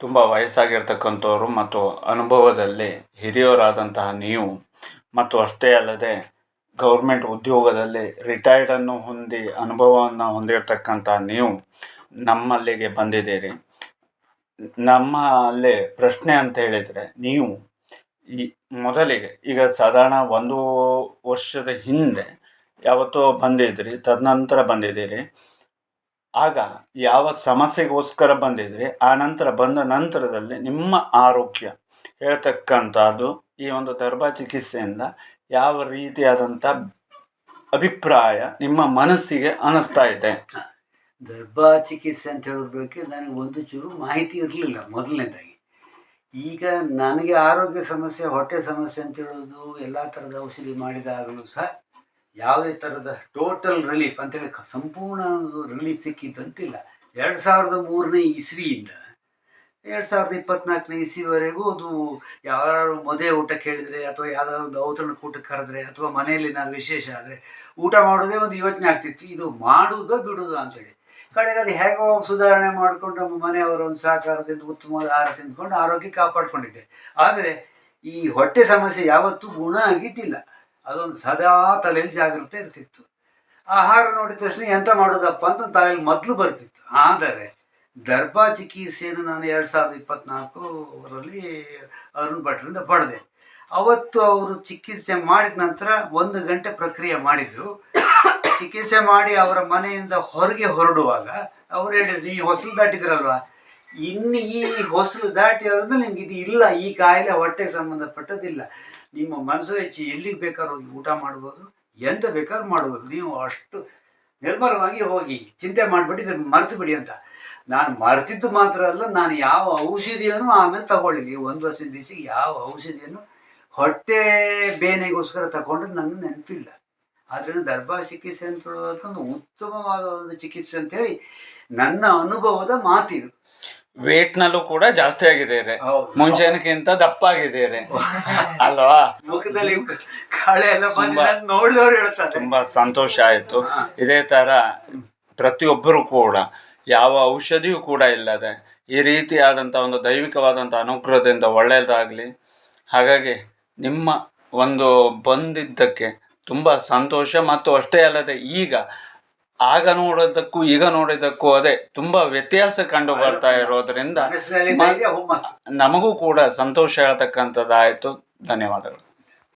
ತುಂಬ ವಯಸ್ಸಾಗಿರ್ತಕ್ಕಂಥವ್ರು ಮತ್ತು ಅನುಭವದಲ್ಲಿ ಹಿರಿಯವರಾದಂತಹ ನೀವು, ಮತ್ತು ಅಷ್ಟೇ ಅಲ್ಲದೆ ಗೌರ್ಮೆಂಟ್ ಉದ್ಯೋಗದಲ್ಲಿ ರಿಟೈರ್ಡನ್ನು ಹೊಂದಿ ಅನುಭವವನ್ನು ಹೊಂದಿರತಕ್ಕಂಥ ನೀವು ನಮ್ಮಲ್ಲಿಗೆ ಬಂದಿದ್ದೀರಿ. ನಮ್ಮಲ್ಲಿ ಪ್ರಶ್ನೆ ಅಂತ ಹೇಳಿದರೆ, ನೀವು ಈ ಮೊದಲಿಗೆ, ಈಗ ಸಾಧಾರಣ ಒಂದು ವರ್ಷದ ಹಿಂದೆ ಯಾವತ್ತೋ ಬಂದಿದ್ದೀರಿ ತದನಂತರ ಬಂದಿದ್ದೀರಿ. ಆಗ ಯಾವ ಸಮಸ್ಯೆಗೋಸ್ಕರ ಬಂದಿದ್ರೆ, ಆ ನಂತರ ಬಂದ ನಂತರದಲ್ಲಿ ನಿಮ್ಮ ಆರೋಗ್ಯ ಹೇಳ್ತಕ್ಕಂಥದ್ದು ಈ ಒಂದು ದರ್ಭ ಚಿಕಿತ್ಸೆಯಿಂದ ಯಾವ ರೀತಿಯಾದಂಥ ಅಭಿಪ್ರಾಯ ನಿಮ್ಮ ಮನಸ್ಸಿಗೆ ಅನಿಸ್ತಾ ಇದೆ? ಗರ್ಭ ಚಿಕಿತ್ಸೆ ಅಂತ ಹೇಳೋದಕ್ಕೆ ನನಗೆ ಒಂದು ಚೂರು ಮಾಹಿತಿ ಇರಲಿಲ್ಲ ಮೊದಲನೇದಾಗಿ. ಈಗ ನನಗೆ ಆರೋಗ್ಯ ಸಮಸ್ಯೆ, ಹೊಟ್ಟೆ ಸಮಸ್ಯೆ ಅಂತ ಹೇಳೋದು ಎಲ್ಲ ಥರದ ಔಷಧಿ ಮಾಡಿದಾಗಲೂ ಸಹ ಯಾವುದೇ ಥರದ ಟೋಟಲ್ ರಿಲೀಫ್ ಅಂತೇಳಿ ಸಂಪೂರ್ಣ ರಿಲೀಫ್ ಸಿಕ್ಕಿದ್ದಂತಿಲ್ಲ. ಎರಡು ಸಾವಿರದ ಮೂರನೇ ಇಸ್ವಿಯಿಂದ, ಎರಡು ಸಾವಿರದ ಇಪ್ಪತ್ನಾಲ್ಕನೇ ಇಸ್ವಿವರೆಗೂ ಅದು ಯಾರು ಮದುವೆ ಊಟ ಕೇಳಿದರೆ ಅಥವಾ ಯಾವುದಾದ್ರು ಒಂದು ಔತಣ ಕೂಟಕ್ಕೆ ಕರೆದ್ರೆ ಅಥವಾ ಮನೆಯಲ್ಲಿ ನಾನು ವಿಶೇಷ ಆದರೆ ಊಟ ಮಾಡೋದೇ ಒಂದು ಯೋಚನೆ ಆಗ್ತಿತ್ತು. ಇದು ಮಾಡೋದೋ ಬಿಡೋದು ಅಂತೇಳಿ ಕಡೆಗೆ ಅದು ಹೇಗೋ ಸುಧಾರಣೆ ಮಾಡಿಕೊಂಡು ನಮ್ಮ ಮನೆಯವರ ಒಂದು ಸಹಕಾರದಿಂದ ಉತ್ತಮ ಆಹಾರ ತಿಂದ್ಕೊಂಡು ಆರೋಗ್ಯ ಕಾಪಾಡ್ಕೊಂಡಿದ್ದೆ. ಆದರೆ ಈ ಹೊಟ್ಟೆ ಸಮಸ್ಯೆ ಯಾವತ್ತೂ ಗುಣ ಆಗಿದ್ದಿಲ್ಲ. ಅದೊಂದು ಸದಾ ತಲೆಯಲ್ಲಿ ಜಾಗೃತೆ ಇರ್ತಿತ್ತು ಆಹಾರ ನೋಡಿದ ತಕ್ಷಣ ಎಂತ ಮಾಡೋದಪ್ಪ ಅಂತ ತಲೆಯಲ್ಲಿ ಮೊದಲು ಬರ್ತಿತ್ತು. ಆದರೆ ದರ್ಭ ಚಿಕಿತ್ಸೆಯನ್ನು ನಾನು ಎರಡು ಸಾವಿರದ ಇಪ್ಪತ್ನಾಲ್ಕರಲ್ಲಿ ಅರುಣ್ ಭಟ್ರಿಂದ ಪಡೆದೆ. ಅವತ್ತು ಅವರು ಚಿಕಿತ್ಸೆ ಮಾಡಿದ ನಂತರ ಒಂದು ಗಂಟೆ ಪ್ರಕ್ರಿಯೆ ಮಾಡಿದರು. ಚಿಕಿತ್ಸೆ ಮಾಡಿ ಅವರ ಮನೆಯಿಂದ ಹೊರಗೆ ಹೊರಡುವಾಗ ಅವ್ರು ಹೇಳಿದ್ರು, ನೀವು ಹೊಸಲು ದಾಟಿದ್ರಲ್ವಾ? ಇನ್ನು ಈ ಹೊಸಲು ದಾಟಿ ಆದಮೇಲೆ ನಿಮ್ಗೆ ಇದು ಇಲ್ಲ, ಈ ಕಾಯಿಲೆ ಹೊಟ್ಟೆಗೆ ಸಂಬಂಧಪಟ್ಟದ್ದಿಲ್ಲ. ನಿಮ್ಮ ಮನಸ್ಸು ಹೆಚ್ಚಿ ಎಲ್ಲಿಗೆ ಬೇಕಾದ್ರೂ ಹೋಗಿ ಊಟ ಮಾಡ್ಬೋದು, ಎಂತ ಬೇಕಾದ್ರೂ ಮಾಡ್ಬೋದು. ನೀವು ಅಷ್ಟು ನಿರ್ಮಲವಾಗಿ ಹೋಗಿ ಚಿಂತೆ ಮಾಡಿಬಿಟ್ಟು ಇದನ್ನು ಮರೆತು ಬಿಡಿ ಅಂತ. ನಾನು ಮರೆತಿದ್ದು ಮಾತ್ರ ಅಲ್ಲ, ನಾನು ಯಾವ ಔಷಧಿಯನ್ನು ಆಮೇಲೆ ತಗೊಳ್ಳಿ ಒಂದು ವರ್ಷದ ದಿವಸಿಗೆ ಯಾವ ಔಷಧಿಯನ್ನು ಹೊಟ್ಟೆ ಬೇನೆಗೋಸ್ಕರ ತಗೊಂಡು ನನಗೆ ನೆನಪಿಲ್ಲ. ಆದ್ದರಿಂದ ದರ್ಭ ಚಿಕಿತ್ಸೆ ಅಂತ ಒಂದು ಉತ್ತಮವಾದ ಒಂದು ಚಿಕಿತ್ಸೆ ಅಂತೇಳಿ ನನ್ನ ಅನುಭವದ ಮಾತಿದು. ವೇಟ್ನಲ್ಲೂ ಕೂಡ ಜಾಸ್ತಿ ಆಗಿದೆ ಮುಂಚೆನಕ್ಕಿಂತ ದಪ್ಪ ಆಗಿದ್ದಾರೆ ಅಲ್ವಾ? ಮುಖದಲ್ಲಿ ಕಾಳೆ ಎಲ್ಲ ಬಂದು ತುಂಬಾ- ನೋಡಿದವ್ರು ಹೇಳ್ತಾರೆ. ತುಂಬಾ ಸಂತೋಷ ಆಯ್ತು. ಇದೇ ತರ ಪ್ರತಿಯೊಬ್ಬರು ಕೂಡ ಯಾವ ಔಷಧಿಯೂ ಕೂಡ ಇಲ್ಲದೆ ಈ ರೀತಿಯಾದಂಥ ಒಂದು ದೈವಿಕವಾದಂತ ಅನುಗ್ರಹದಿಂದ ಒಳ್ಳೆಯದಾಗಲಿ. ಹಾಗಾಗಿ ನಿಮ್ಮ ಒಂದು ಬಂದಿದ್ದಕ್ಕೆ ತುಂಬ ಸಂತೋಷ ಮತ್ತು ಅಷ್ಟೇ ಅಲ್ಲದೆ ಈಗ ಆಗ ನೋಡೋದಕ್ಕೂ ಈಗ ನೋಡೋದಕ್ಕೂ ಅದೇ ತುಂಬಾ ವ್ಯತ್ಯಾಸ ಕಂಡು ಬರ್ತಾ ಇರೋದ್ರಿಂದ ನಮಗೂ ಕೂಡ ಸಂತೋಷ ಹೇಳ್ತಕ್ಕಂಥದ್ದಾಯಿತು. ಧನ್ಯವಾದಗಳು.